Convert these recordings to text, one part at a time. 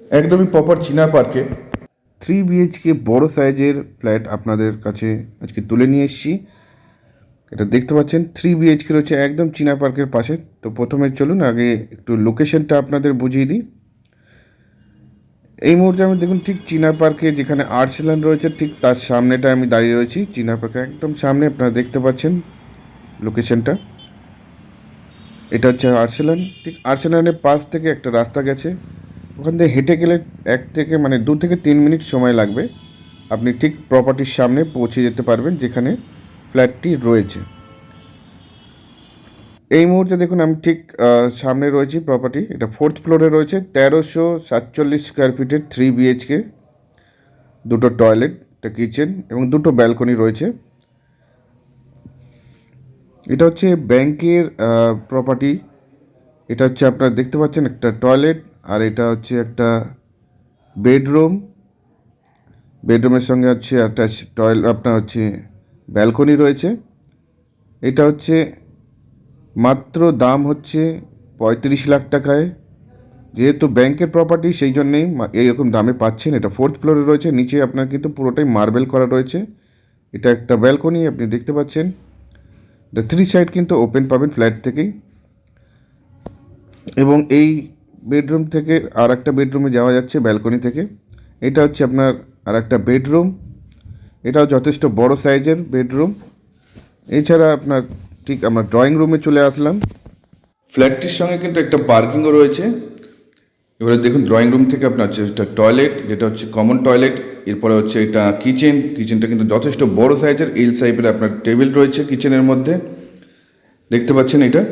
একদমই প্রপার চীনা পার্কে থ্রি বিএইচকে বড় সাইজের ফ্ল্যাট আপনাদের কাছে আজকে তুলে নিয়ে এসেছি। এটা দেখতে পাচ্ছেন থ্রি বিএইচকে রয়েছে একদম চীনা পার্কের পাশে। তো প্রথমে চলুন, আগে একটু লোকেশনটা আপনাদের বুঝিয়ে দিই। এই মুহূর্তে আমি দেখুন, ঠিক চীনা পার্কে যেখানে আর্সেলান রয়েছে, ঠিক তার সামনেটা আমি দাঁড়িয়ে রয়েছি। চীনা পার্কে একদম সামনে আপনারা দেখতে পাচ্ছেন লোকেশনটা এটা হচ্ছে আর্সেলান। ঠিক আর্সেলানের পাশ থেকে একটা রাস্তা গেছে। ওখান থেকে হেঁটে গেলে এক থেকে মানে দু থেকে তিন মিনিট সময় লাগবে। আপনি ঠিক প্রপার্টির সামনে পৌঁছে যেতে পারবেন, যেখানে ফ্ল্যাটটি রয়েছে। এই মুহূর্তে দেখুন, আমি ঠিক সামনে রয়েছি প্রপার্টি এটা ফোর্থ ফ্লোরে রয়েছে, তেরোশো সাতচল্লিশ স্কোয়ার ফিটের থ্রি বিএইচকে দুটো টয়লেট একটা কিচেন এবং দুটো ব্যালকনি রয়েছে। এটা হচ্ছে ব্যাংকের প্রপার্টি এটা হচ্ছে আপনারা দেখতে পাচ্ছেন একটা টয়লেট আর এটা হচ্ছে একটা বেডরুম। বেডরুমের সঙ্গে হচ্ছে একটা টয়লেট আপনার হচ্ছে ব্যালকনি রয়েছে। এটা হচ্ছে মাত্র দাম হচ্ছে পঁয়ত্রিশ লাখ টাকায়। যেহেতু ব্যাংকের প্রপার্টি সেই জন্যেই এইরকম দামে পাচ্ছেন। এটা ফোর্থ ফ্লোরে রয়েছে। নিচে আপনার কিন্তু পুরোটাই মার্বেল করা রয়েছে। এটা একটা ব্যালকনি আপনি দেখতে পাচ্ছেন। থ্রি সাইড কিন্তু ওপেন পাবেন ফ্ল্যাট থেকেই। এবং এই বেডরুম থেকে আর একটা বেডরুমে যাওয়া যাচ্ছে, ব্যালকনি থেকে। এটা হচ্ছে আপনার আর একটা বেডরুম। এটাও যথেষ্ট বড় সাইজের বেডরুম। এছাড়া আপনার ঠিক আমরা ড্রয়িং রুমে চলে আসলাম। ফ্ল্যাটটির সঙ্গে কিন্তু একটা পার্কিংও রয়েছে। এবারে দেখুন, ড্রয়িং রুম থেকে আপনার হচ্ছে একটা টয়লেট, যেটা হচ্ছে কমন টয়লেট। এরপরে হচ্ছে এটা কিচেন। কিচেনটা কিন্তু যথেষ্ট বড় সাইজের এল সাইজের আপনার টেবিল রয়েছে কিচেনের মধ্যে। দেখতে পাচ্ছেন এটা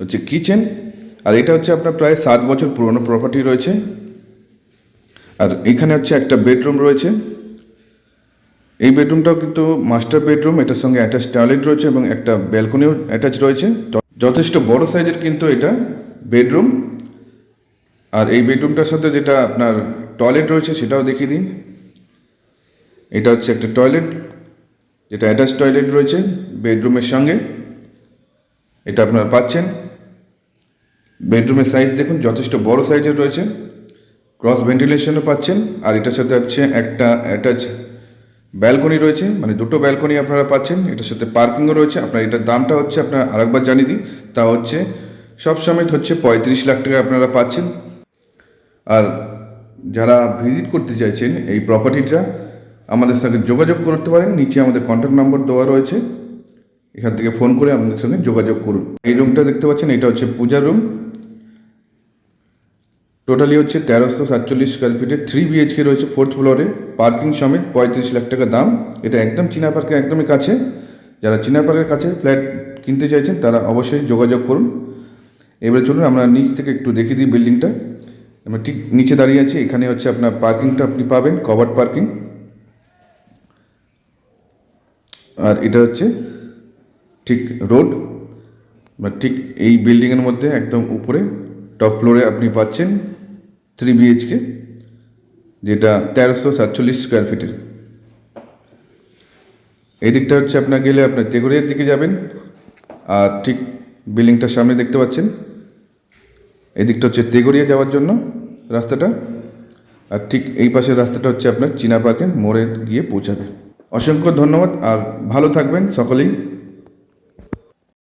হচ্ছে কিচেন। আর এটা হচ্ছে আপনার প্রায় সাত বছর পুরনো প্রপার্টি রয়েছে। আর এখানে হচ্ছে একটা বেডরুম রয়েছে। এই বেডরুমটাও কিন্তু মাস্টার বেডরুম এটার সঙ্গে অ্যাটাচ টয়লেট রয়েছে এবং একটা ব্যালকনিও অ্যাটাচ রয়েছে। যথেষ্ট বড় সাইজের কিন্তু এটা বেডরুম আর এই বেডরুমটার সাথে যেটা আপনার টয়লেট রয়েছে সেটাও দেখিয়ে দিন এটা হচ্ছে একটা টয়লেট যেটা অ্যাটাচ টয়লেট রয়েছে বেডরুমের সঙ্গে। এটা আপনারা পাচ্ছেন। বেডরুমের সাইজ দেখুন, যথেষ্ট বড় সাইজের রয়েছে। ক্রস ভেন্টিলেশনও পাচ্ছেন, আর এটার সাথে হচ্ছে একটা অ্যাটাচ ব্যালকনি রয়েছে মানে দুটো ব্যালকনি আপনারা পাচ্ছেন। এটার সাথে পার্কিংও রয়েছে, আপনার এটার দামটা হচ্ছে আপনার আরেকবার জানিয়ে দিই, তা হচ্ছে সব সময় হচ্ছে পঁয়ত্রিশ লাখ টাকা আপনারা পাচ্ছেন। আর যারা ভিজিট করতে চাইছেন এই প্রপার্টিটা আমাদের সাথে যোগাযোগ করতে পারেন, নিচে আমাদের কন্ট্যাক্ট নম্বর দেওয়া রয়েছে। এখান থেকে ফোন করে আমাদের সঙ্গে যোগাযোগ করুন। এই রুমটা দেখতে পাচ্ছেন, এটা হচ্ছে পূজার রুম টোটালি হচ্ছে তেরোশো সাতচল্লিশ স্কোয়ার ফিটে থ্রি বিএইচকে রয়েছে ফোর্থ ফ্লোরে পার্কিং সমেত পঁয়ত্রিশ লাখ টাকা দাম। এটা একদম চীনা পার্কের একদমই কাছে। যারা চীনা পার্কের কাছে ফ্ল্যাট কিনতে চাইছেন, তারা অবশ্যই যোগাযোগ করুন। এবারে চলুন, আমরা নিচ থেকে একটু দেখিয়ে দিই বিল্ডিংটা আমরা ঠিক নিচে দাঁড়িয়ে আছি। এখানে হচ্ছে আপনার পার্কিংটা আপনি পাবেন কভার্ড পার্কিং আর এটা হচ্ছে ঠিক রোড বা ঠিক এই বিল্ডিংয়ের মধ্যে একদম উপরে টপ ফ্লোরে আপনি পাচ্ছেন। থ্রি বিএইচকে যেটা তেরোশো সাতচল্লিশ স্কোয়ার ফিটের এই দিকটা হচ্ছে আপনার গেলে আপনার তেগুড়িয়ার দিকে যাবেন, আর ঠিক বিল্ডিংটার সামনে দেখতে পাচ্ছেন। এই দিকটা হচ্ছে তেগড়িয়া যাওয়ার জন্য রাস্তাটা, আর ঠিক এই পাশের রাস্তাটা হচ্ছে আপনার চীনা পার্কের মোড়ে গিয়ে পৌঁছাবে। অসংখ্য ধন্যবাদ, আর ভালো থাকবেন সকলেই।